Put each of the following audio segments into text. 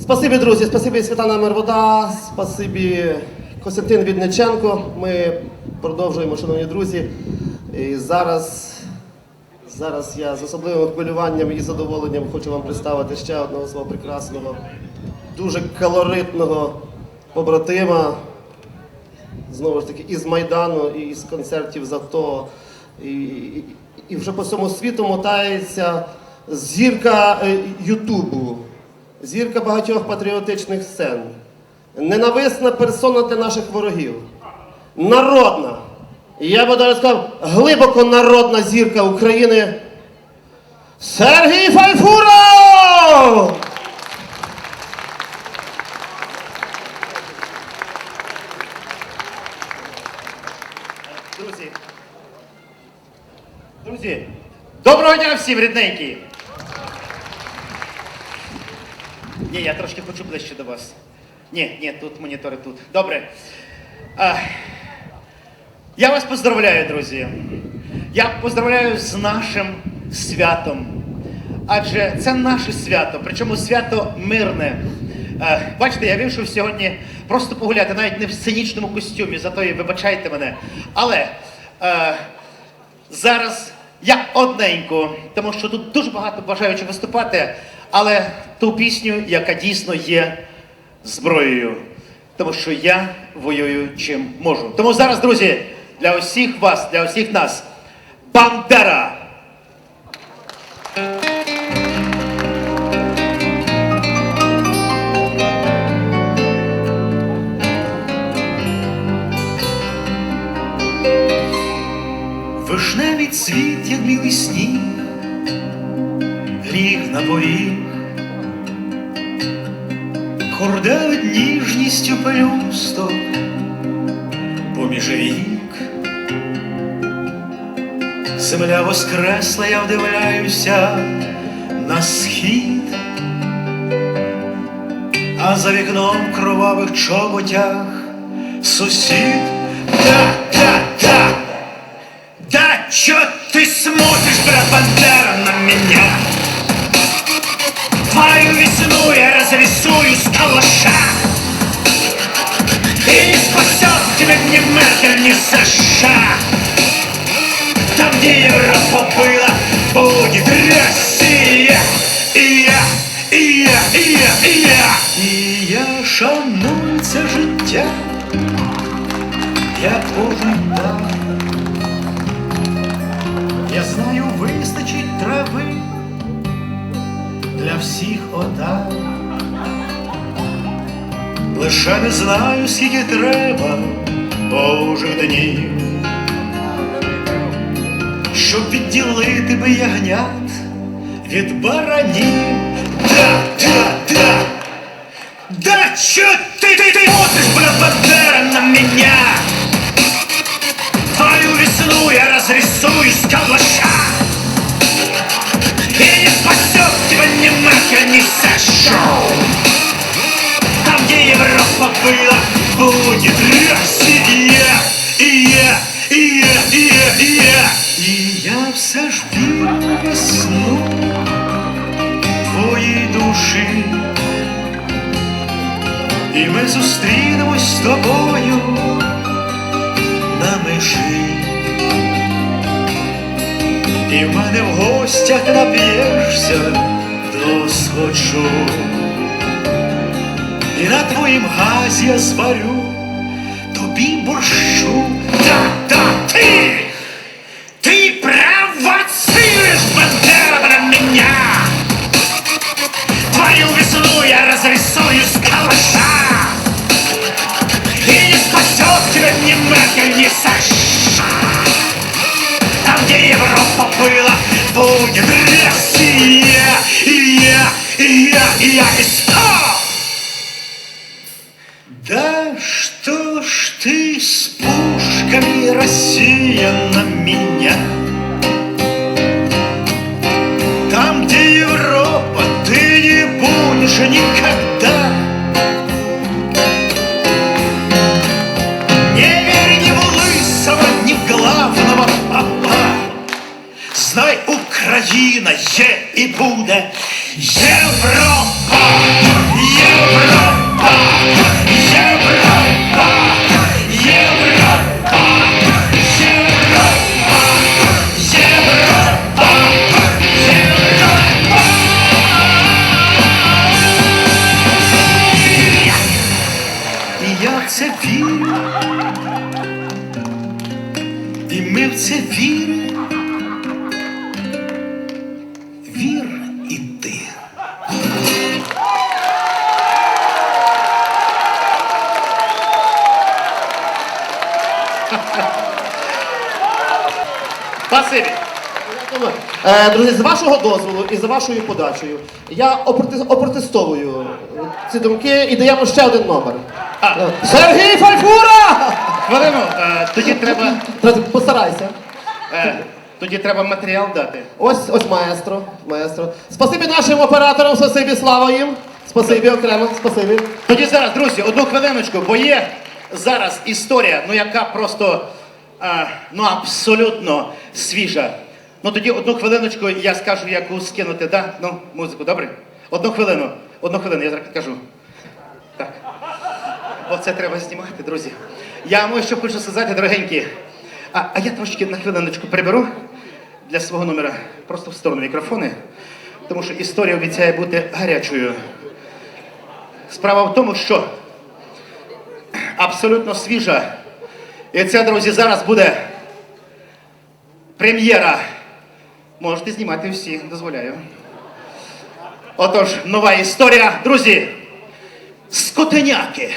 Спасибі, друзі, спасибі Світлана Мервода, спасибі Костянтин Відниченко. Ми продовжуємо, шановні друзі. І зараз, зараз я з особливим хвилюванням і задоволенням хочу вам представити ще одного свого прекрасного, дуже калоритного побратима. Знову ж таки, із Майдану, і з концертів зато. І, і, і вже по всьому світу мотається зірка е, Ютубу, зірка багатьох патріотичних сцен, ненависна персона для наших ворогів, народна. Я би навіть сказав, глибоко народна зірка України Сергій Файфуров! Друзі. Друзі, доброго дня всім, рідненькі! Ні, я трошки хочу ближче до вас. Ні, ні, тут монітори тут. Добре. А, я вас поздравляю, друзі. Я поздравляю з нашим святом. Адже це наше свято, причому свято мирне. Е, бачите, я вийшов сьогодні просто погуляти, навіть не в сценічному костюмі, зато і вибачайте мене. Але е, зараз я одненько, тому що тут дуже багато бажаючих виступати, але ту пісню, яка дійсно є зброєю. Тому що я воюю чим можу. Тому зараз, друзі, для усіх вас, для усіх нас, Бандера! Вишневий цвіт, як білий сніг, ліг на поріг, Хордавить ніжністю пелюсток поміж вік. Земля воскресла, я вдивляюся на схід, а за вікном в кровавих чоботях сусід. Да, да, да! Да, чё ты смотришь, брат Бандера, на меня? Твою весну я разрисую с калаша. И не спасет тебя ни Меркель, ни США Там, где Европа была, будет Россия. И я, и я, и я, и я. І я шаную це життя, як Божий дар. Я знаю, вистачить трави для всіх отар. Лише не знаю, скільки треба Божих днів, щоб відділити би ягнят від баранів. Да, да, да! Да чё ты, ты, ты смотришь, брат Бандера, на меня? Твою весну я разрисую с калаша И не спасет тебя ни Меркель, ни США Там, где Европа была, будет Россия. И я, и я, и я, и я. І я все ж вірю в весну твоїй душі, і ми зустрінемось з тобою на межі. І в мене в гостях ти нап'єшся до схочу, і на твоїм газі я зварю тобі борщу. Да, да, ты! Ты провоцируешь, Бандера, на меня! Твою весну я разрисую с калаша И не спасет тебя ни Меркель, ни США Там, где Европа была, будет и я, и я, и стоп! Да что ж ты с пушками, Россия, на меня? Там, где Европа, ты не будешь никогда. Не верь ни в лысого, ни в главного папа. Знай, Україна є і буде Європа! Європа! Європа! Європа! Європа! Європа! Європа! І я в це вірю, і ми в це віримо. Спасибі. Е, Друзі, з вашого дозволу і за вашою подачею я опротестовую ці думки і даємо ще один номер. А. Сергій Фальфура! Хвилину, е, тоді треба. Постарайся. Е, тоді треба матеріал дати. Ось, ось маестро, маестро. Спасибі нашим операторам, спасибі, слава їм. Спасибі окремо, спасибі. Тоді зараз, друзі, одну хвилиночку, бо є зараз історія, ну яка просто а, ну абсолютно свіжа. Ну тоді одну хвилиночку я скажу, яку скинути, да? Ну, музику, добре? Одну хвилину, одну хвилину, я зараз кажу. Так. Оце треба знімати, друзі. Я вам що хочу сказати, дорогенькі. А, а я трошки на хвилиночку приберу для свого номера просто в сторону мікрофони, тому що історія обіцяє бути гарячою. Справа в тому, що абсолютно свіжа. І це, друзі, зараз буде прем'єра. Можете знімати всі, дозволяю. Отож, нова історія. Друзі, скотеняки.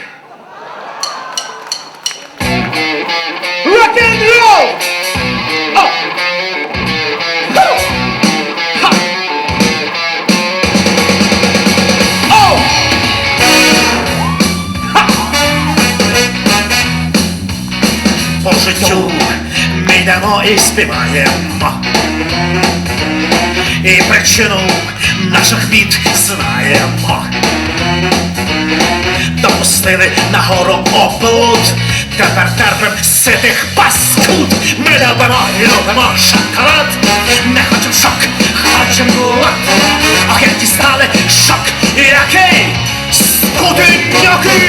Життю ми йдемо і співаємо. І причину наших бід знаємо. Допустили на гору оплут, тепер терпим ситих паскуд. Ми любимо, любимо шоколад, не хочем шок, хочем гулат. Ох, як дістали шок, який скутиньокий. Скотина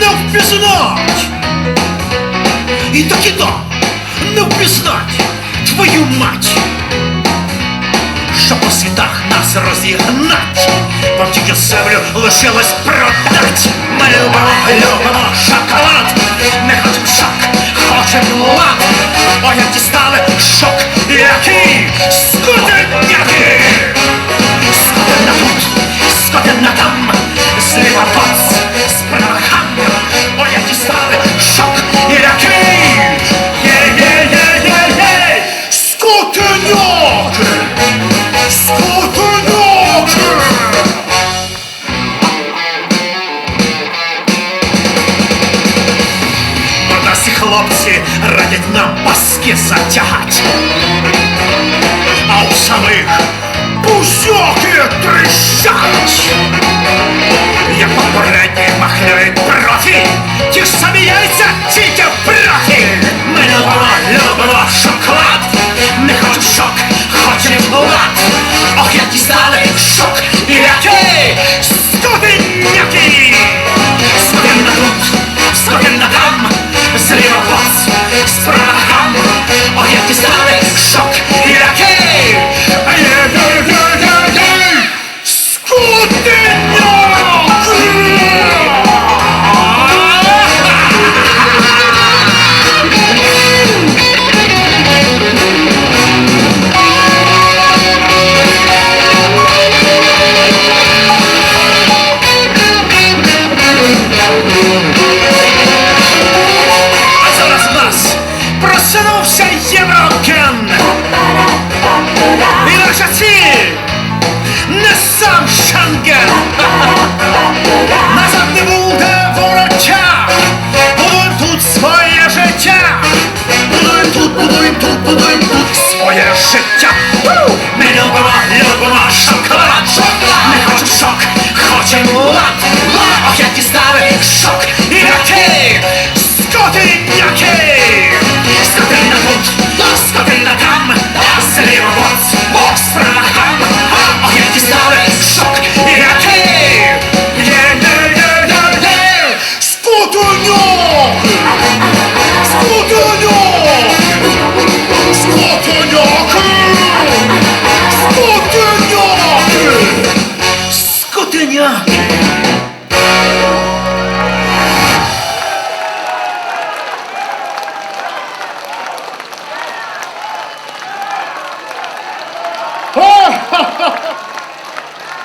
не впізнать. І так і не впізнать твою мать. Що по світах нас розігнать, вам тільки землю лишилось продать. Ми любимо, любимо шоколад, не хочем шок, хочем лад. Ой, як дістали шок, який скотиняки. Хлопці радять нам паски затягать. А у самих бузьоки тріщать. Як попередні махляють профі, ті ж самі яйця, тільки в профі. Ми любимо, любимо шоколад, не хочем шок, хочем лад. Ох, як дістали Yeah.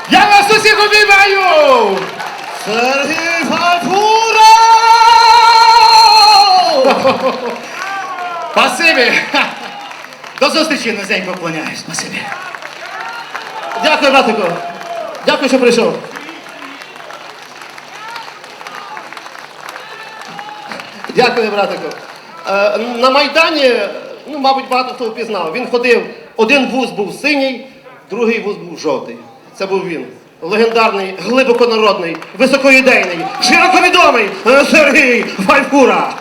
Я вас усіх обіймаю! Сергій Файфура! Спасибі! До зустрічі, низенько вклоняюсь. Спасибі. Дякую, братику. Дякую, що прийшов. Дякую, братику. Е, на Майдані, ну, мабуть, багато хто впізнав. Він ходив, один вуз був синій, другий вуз був жовтий. Це був він. Легендарний, глибоконародний, високоідейний, широковідомий е, Сергій Файфура.